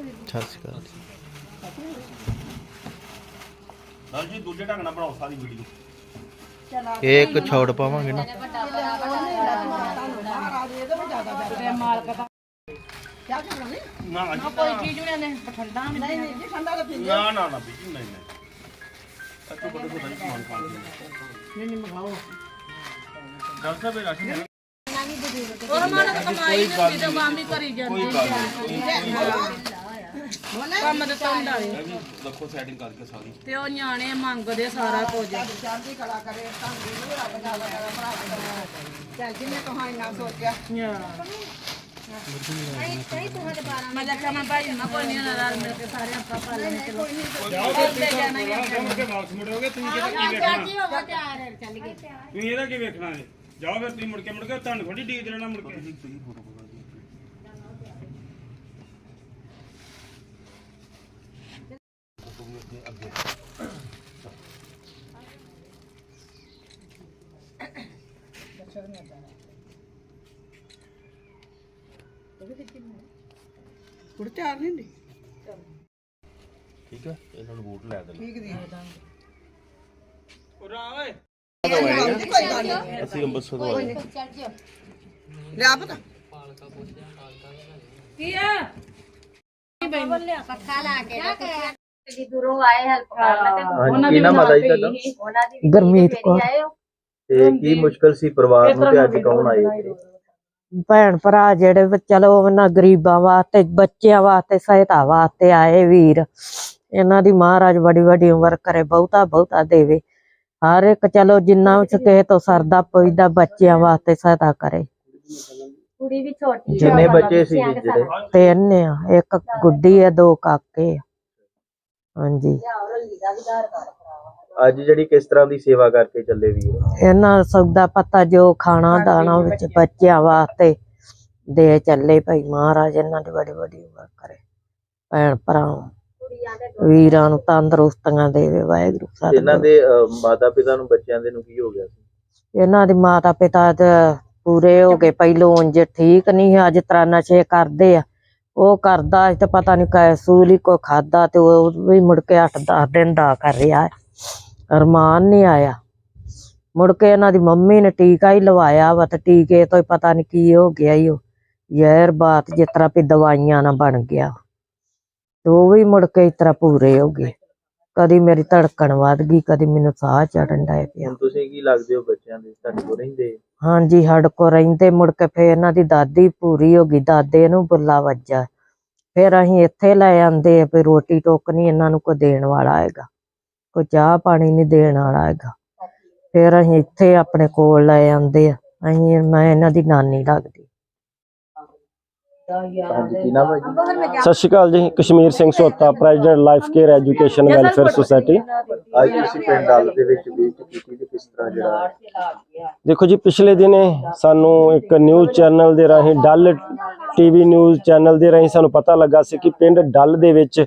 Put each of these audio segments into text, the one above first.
ਸਤਿ ਸ਼੍ਰੀ ਅਕਾਲ ਜੀ। ਨਾਲ ਜੀ ਦੂਜੇ ਢੰਗ ਨਾਲ ਬਣਾਓ ਸਾਰੀ ਵੀਡੀਓ ਇਹ ਇੱਕ ਛੋੜ ਪਾਵਾਂਗੇ ਨਾ। ਨਾ ਨਾ ਜੀ, ਨਾ ਨਾ ਨਾ ਬੀਜੀ ਨਹੀਂ ਨਹੀਂ। ਅੱਛਾ ਬੜੇ ਬੜੇ ਸਮਾਨ ਦੇ ਨਹੀਂ ਨਹੀਂ ਮਖਾਓ ਡਾਕਟਰ ਸਾਹਿਬ ਇਹ ਰਾਸ਼ਨ ਦੇਣਾ? ਉਹ ਮਾਨਾ ਤਾਂ ਕਮਾਈ ਨਹੀਂ ਤੇ ਮਾਮੀ ਕਰੀ ਜਾਂਦੀ। ਗੱਲ ਕੋਈ ਗੱਲ ਨਹੀਂ। ਕੰਮ ਤੇ ਵੇ ਇਹ ਵੀ ਰੱਖੋ ਸੈਟਿੰਗ ਕਰਕੇ ਸਾਰੀ। ਤੇ ਉਹ ਨਿਆਣੇ ਮੰਗਦੇ ਸਾਰਾ ਕੁਝ। ਮੈਂ ਲੱਗਾ ਮੈਂ ਭਾਈ ਨਾ ਕੋਈ ਨਹੀਂ ਨਾਲ ਮਿਲ ਕੇ ਸਾਰੇ ਆਪਾਂ ਪਾ ਲੈਣੇ ਚਲੋ। ਉੱਤੇ ਜਾਣਾ ਹੀ ਆ। ਵਾਪਸ ਮੁੜੋਗੇ ਤੁਸੀਂ ਕਿਹਦਾ ਕੀ ਵੇਖਣਾ? ਤੁਸੀਂ ਇਹਦਾ ਕੀ ਵੇਖਣਾ ਜੀ ਜਾਓ ਫਿਰ ਤੁਸੀਂ ਮੁੜ ਕੇ ਮੁੜ ਕੇ ਤੁਹਾਨੂੰ ਥੋੜੀ ਡੀਕ ਦੇਣਾ ਮੁੜ ਕੇ। ਠੀਕ ਹੈ ਇਹਨਾਂ ਨੂੰ ਬੂਟ ਲੈ ਦੇਣਾ। ਉਰਾ ਓਏ। ਅਸੀਂ ਅੰਮ੍ਰਿਤਸਰ ਤੋਂ ਆਏ। ਕੀ ਆ? ਦੂਰੋਂ ਆਏ ਹੈਲਪ ਕਰ ਲੈ ਹਾਂਜੀ ਕੀ ਨਾਮ ਆਦਾ ਜੀ ਤੁਹਾਡਾ? ਉਹਨਾਂ ਦੀ ਗੁਰਮੀਤ ਕੌਰ। ਤੇ ਕੀ ਮੁਸ਼ਕਲ ਸੀ ਪਰਿਵਾਰ ਨੂੰ ਤੇ ਅੱਜ ਕੌਣ ਆਏ ਇੱਥੇ? ਭੈਣ ਭਰਾ ਜਿਹੜੇ ਚਲੋ ਉਹਨਾਂ ਗਰੀਬਾਂ ਵਾਸਤੇ ਬੱਚਿਆਂ ਵਾਸਤੇ ਸਹਾਇਤਾ ਵਾਸਤੇ ਆਏ ਵੀਰ। ਇਹਨਾਂ ਦੀ ਮਹਾਰਾਜ ਬੜੀ ਵੱਡੀ ਉਮਰ ਕਰੇ ਬਹੁਤਾ ਬਹੁਤਾ ਦੇਵੇ। ਹਰ ਇੱਕ ਚਲੋ ਜਿੰਨਾ ਵਿੱਚ ਕਿਸੇ ਤੋਂ ਸਰਦਾ ਪੁੱਜਦਾ ਬੱਚਿਆਂ ਵਾਸਤੇ ਸਹਾਇਤਾ ਕਰੇ। ਕੁੜੀ ਵੀ ਛੋਟੀ ਆ ਉਹਨਾਂ ਬੱਚੇ ਸੀ ਜਿਹੜੇ। ਤਿੰਨ ਆ ਇੱਕ ਗੁੱਡੀ ਆ ਦੋ ਕਾਕੇ ਆ। ਹਾਂਜੀ। ਅੱਜ ਜਿਹੜੀ ਕਿਸ ਤਰ੍ਹਾਂ ਦੀ ਸੇਵਾ ਕਰਕੇ ਚੱਲੇ ਵੀਰ? ਇਹਨਾਂ ਸੌਦਾ ਪੱਤਾ ਜੋ ਖਾਣਾ ਦਾਣਾ ਵਿੱਚ ਬੱਚਿਆਂ ਵਾਸਤੇ ਦੇ ਚੱਲੇ ਭਾਈ ਮਹਾਰਾਜ ਇਹਨਾਂ ਦੀ ਬੜੀ ਵੱਡੀ ਉਮਰ ਕਰੇ। ਭੈਣ ਭਰਾ ਵੀਰਾਂ ਨੂੰ ਤੰਦਰੁਸਤੀਆਂ ਦੇਵੇ ਵਾਹਿਗੁਰੂ ਇਹਨਾਂ ਸਤਿਗੁਰੂ। ਦੇ ਮਾਤਾ ਪਿਤਾ ਨੂੰ ਬੱਚਿਆਂ ਦੇ ਨੂੰ ਕੀ ਹੋ ਗਿਆ ਸੀ? ਇਹਨਾਂ ਦੇ ਮਾਤਾ ਪਿਤਾ ਤੇ ਪੂਰੇ ਹੋ ਗਏ। ਪਹਿਲੋਂ ਉਂਝ ਠੀਕ ਨਹੀਂ ਅੱਜ ਤਰ੍ਹਾਂ ਨਸ਼ੇ ਕਰਦੇ ਆ। ਉਹ ਕਰਦਾ ਸੀ ਤੇ ਪਤਾ ਨਹੀਂ ਕੈਸੂਲ ਹੀ ਕੋ ਖਾਦਾ ਤੇ ਉਹ ਵੀ ਮੁੜ ਕੇ 8-10 ਦਿਨ ਦਾ ਕਰ ਰਿਹਾ। ਹੈ ਅਰਮਾਨ ਨਹੀਂ ਆਇਆ। ਮੁੜ ਕੇ ਇਹਨਾਂ ਦੀ ਮੰਮੀ ਨੇ ਟੀਕਾ ਹੀ ਲਵਾਇਆ ਵਾ ਤੇ ਟੀਕੇ ਤੋਂ ਹੀ ਪਤਾ ਨਹੀਂ ਕੀ ਹੋ ਗਿਆ ਈ ਉਹ ਜ਼ਹਿਰ ਬਾਤ ਜਿਸ ਤਰ੍ਹਾਂ ਵੀ ਦਵਾਈਆਂ ਨਾਲ ਬਣ ਗਿਆ। ਤੇ ਉਹ ਵੀ ਮੁੜ ਕੇ ਇਸ ਤਰ੍ਹਾਂ ਪੂਰੇ ਹੋ ਗਏ। ਕਦੀ ਮੇਰੀ ਧੜਕਣ ਵੱਧ ਗਈ ਕਦੀ ਮੈਨੂੰ ਸਾਹ ਚੜਨ ਡਿਆ ਪਿਆ। ਤੁਸੀਂ ਕੀ ਲੱਗਦੇ ਹੋ ਬੱਚਿਆਂ ਦੇ? ਤੁਹਾਡੇ ਕੋਲ ਰਹਿੰਦੇ? ਹਾਂਜੀ ਸਾਡੇ ਕੋ ਰਹਿੰਦੇ। ਮੁੜ ਕੇ ਫੇਰ ਇਹਨਾਂ ਦੀ ਦਾਦੀ ਪੂਰੀ ਹੋ ਗਈ। ਦਾਦੇ ਨੂੰ ਬੁੱਲਾ ਵੱਜਾ। ਫਿਰ ਅਸੀਂ ਇੱਥੇ ਲੈ ਆਂਦੇ ਆ ਵੀ ਰੋਟੀ ਟੋਕ ਨਹੀਂ ਇਹਨਾਂ ਨੂੰ ਕੋਈ ਦੇਣ ਵਾਲਾ ਹੈਗਾ। ਕੋਈ ਚਾਹ ਪਾਣੀ ਨਹੀਂ ਦੇਣ ਵਾਲਾ ਹੈਗਾ। ਫਿਰ ਅਸੀਂ ਇੱਥੇ ਆਪਣੇ ਕੋਲ ਲੈ ਆਂਦੇ ਆ। ਅਸੀਂ ਮੈਂ ਇਹਨਾਂ ਦੀ ਨਾਨੀ ਲੱਗਦੀ। ਸਤਿ ਸ਼੍ਰੀ ਅਕਾਲ ਜੀ Kashmir Singh ਸੋਤਾ president life care education welfare society. ਅੱਜ ਤੁਸੀਂ ਪਿੰਡ ਡੱਲ ਦੇ ਵਿੱਚ ਵਿਜ਼ਿਟ ਕੀਤੀ ਤੇ ਕਿਸ ਤਰ੍ਹਾਂ ਜਿਹੜਾ? ਦੇਖੋ ਜੀ ਪਿਛਲੇ ਦਿਨੇ ਸਾਨੂੰ ਇੱਕ ਨਿਊਜ਼ ਚੈਨਲ ਦੇ ਰਾਹੀਂ ਡੱਲ ਟੀਵੀ ਨਿਊਜ਼ ਚੈਨਲ ਦੇ ਰਾਹੀਂ ਸਾਨੂੰ ਪਤਾ ਲੱਗਾ ਸੀ ਕਿ ਪਿੰਡ ਡੱਲ ਦੇ ਵਿੱਚ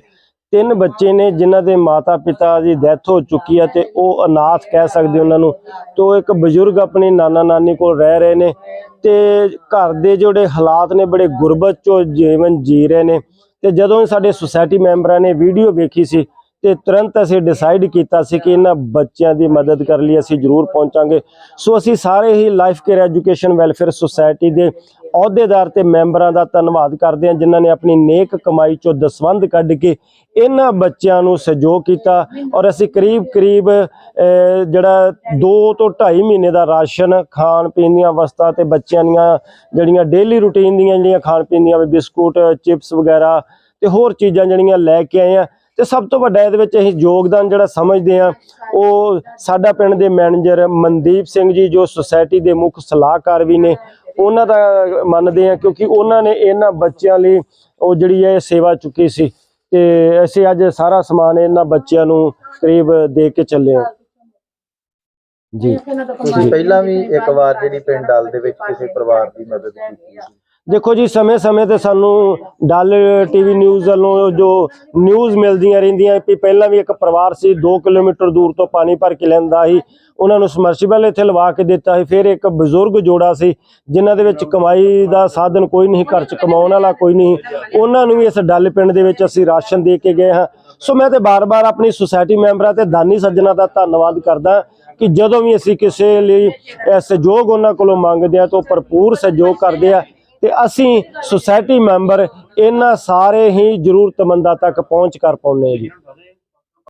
ਤਿੰਨ ਬੱਚੇ ਨੇ ਜਿਨ੍ਹਾਂ ਦੇ ਮਾਤਾ-ਪਿਤਾ ਦੀ ਡੈਥ ਹੋ ਚੁੱਕੀ ਹੈ ਤੇ ਉਹ ਅਨਾਥ ਕਹਿ ਸਕਦੇ ਉਹਨਾਂ ਨੂੰ। ਤੋਂ ਇੱਕ ਬਜ਼ੁਰਗ ਆਪਣੇ ਨਾਨਾ ਨਾਨੀ ਕੋਲ ਰਹਿ ਰਹੇ ਨੇ ਤੇ ਘਰ ਦੇ ਜਿਹੜੇ ਹਾਲਾਤ ਨੇ ਬੜੇ ਗੁਰਬਤ ਚੋਂ ਜੀਵਨ ਜੀ ਰਹੇ ਨੇ। ਤੇ ਜਦੋਂ ਸਾਡੇ ਸੁਸਾਇਟੀ ਮੈਂਬਰਾਂ ਨੇ ਵੀਡੀਓ ਵੇਖੀ ਸੀ ਤੇ ਤੁਰੰਤ ਅਸੀਂ ਡਿਸਾਈਡ ਕੀਤਾ ਸੀ ਕਿ ਇਹਨਾਂ ਬੱਚਿਆਂ ਦੀ ਮਦਦ ਕਰਨ ਲਈ ਅਸੀਂ ਜ਼ਰੂਰ ਪਹੁੰਚਾਂਗੇ। ਸੋ ਅਸੀਂ ਸਾਰੇ ਹੀ life care education welfare society ਦੇ ਅਹੁਦੇਦਾਰ ਤੇ ਮੈਂਬਰਾਂ ਦਾ ਧੰਨਵਾਦ ਕਰਦੇ ਹਾਂ, ਜਿਨ੍ਹਾਂ ਨੇ ਆਪਣੀ ਨੇਕ ਕਮਾਈ ਚੋਂ ਦਸਵੰਧ ਕੱਢ ਕੇ ਇਹਨਾਂ ਬੱਚਿਆਂ ਨੂੰ ਸਹਿਯੋਗ ਕੀਤਾ ਔਰ ਅਸੀਂ ਕਰੀਬ ਕਰੀਬ ਜਿਹੜਾ 2 ਤੋਂ 2.5 ਮਹੀਨੇ ਦਾ ਰਾਸ਼ਨ, ਖਾਣ ਪੀਣ ਦੀਆਂ ਵਸਤਾਂ ਤੇ ਬੱਚਿਆਂ ਦੀਆਂ ਜਿਹੜੀਆਂ ਡੇਲੀ ਰੂਟੀਨ ਦੀਆਂ ਜਿਹੜੀਆਂ ਖਾਣ ਪੀਣ ਦੀਆਂ ਵੀ ਬਿਸਕੁਟ, ਚਿਪਸ ਵਗੈਰਾ ਤੇ ਹੋਰ ਚੀਜ਼ਾਂ ਜਿਹੜੀਆਂ ਲੈ ਕੇ ਆਏ ਆ ਤੇ ਸਭ ਤੋਂ ਵੱਡਾ ਇਹਦੇ ਵਿੱਚ ਅਸੀਂ ਯੋਗਦਾਨ ਜਿਹੜਾ ਸਮਝਦੇ ਆ ਉਹ ਸਾਡਾ ਪਿੰਡ ਦੇ ਮੈਨੇਜਰ ਮਨਦੀਪ ਸਿੰਘ ਜੀ, ਜੋ ਸੁਸਾਇਟੀ ਦੇ ਮੁੱਖ ਸਲਾਹਕਾਰ ਵੀ ਨੇ, ਉਹਨਾਂ ਦਾ ਮੰਨਦੇ ਆ ਕਿਉਂਕਿ ਉਹਨਾਂ ਨੇ ਇਹਨਾਂ ਬੱਚਿਆਂ ਲਈ ਉਹ ਜਿਹੜੀ ਹੈ ਸੇਵਾ ਚੁੱਕੀ ਸੀ ਤੇ ਅਸੀਂ ਅੱਜ ਸਾਰਾ ਸਮਾਨ ਇਹਨਾਂ ਬੱਚਿਆਂ ਨੂੰ ਕਰੀਬ ਦੇ ਕੇ ਚੱਲੇ ਆ ਜੀ। ਪਹਿਲਾਂ ਵੀ ਇੱਕ ਵਾਰ ਜਿਹੜੀ ਪਿੰਡ ਡੱਲ ਦੇ ਵਿੱਚ ਕਿਸੇ ਪਰਿਵਾਰ ਦੀ ਮਦਦ ਕੀਤੀ ਸੀ। ਦੇਖੋ ਜੀ ਸਮੇਂ-ਸਮੇਂ ਤੇ ਸਾਨੂੰ ਡੱਲ ਟੀਵੀ ਨਿਊਜ਼ ਵੱਲੋਂ ਜੋ ਨਿਊਜ਼ ਮਿਲਦੀਆਂ ਰਹਿੰਦੀਆਂ, ਵੀ ਪਹਿਲਾਂ ਵੀ ਇੱਕ ਪਰਿਵਾਰ ਸੀ 2 ਕਿਲੋਮੀਟਰ ਦੂਰ ਤੋਂ ਪਾਣੀ ਭਰ ਕੇ ਲੈਂਦਾ ਸੀ, ਉਹਨਾਂ ਨੂੰ ਸਮਰਸੀਬਲ ਇੱਥੇ ਲਵਾ ਕੇ ਦਿੱਤਾ ਸੀ, ਫਿਰ ਇੱਕ ਬਜ਼ੁਰਗ ਜੋੜਾ ਸੀ, ਜਿਨ੍ਹਾਂ ਦੇ ਵਿੱਚ ਕਮਾਈ ਦਾ ਸਾਧਨ ਕੋਈ ਨਹੀਂ, ਘਰ 'ਚ ਕਮਾਉਣ ਵਾਲਾ ਕੋਈ ਨਹੀਂ, ਉਹਨਾਂ ਨੂੰ ਵੀ ਇਸ ਡੱਲ ਪਿੰਡ ਦੇ ਵਿੱਚ ਅਸੀਂ ਰਾਸ਼ਨ ਦੇ ਕੇ ਗਏ ਹਾਂ। ਸੋ ਮੈਂ ਤੇ ਬਾਰ-ਬਾਰ ਆਪਣੀ ਸੁਸਾਇਟੀ ਮੈਂਬਰਾਂ ਤੇ ਦਾਨੀ ਸੱਜਣਾ ਦਾ ਧੰਨਵਾਦ ਕਰਦਾ ਕਿ ਜਦੋਂ ਵੀ ਅਸੀਂ ਕਿਸੇ ਲਈ ਸਹਿਯੋਗ ਉਹਨਾਂ ਕੋਲੋਂ ਮੰਗਦੇ ਆ ਤਾਂ ਉਹ ਭਰਪੂਰ ਸਹਿਯੋਗ ਕਰਦੇ ਆ। ਤੇ ਅਸੀਂ ਸੁਸਾਇਟੀ ਮੈਂਬਰ ਇਹਨਾਂ ਸਾਰੇ ਹੀ ਜ਼ਰੂਰਤਮੰਦਾਂ ਤੱਕ ਪਹੁੰਚ ਕਰ ਪਾਉਂਦੇ ਹਾਂ ਜੀ।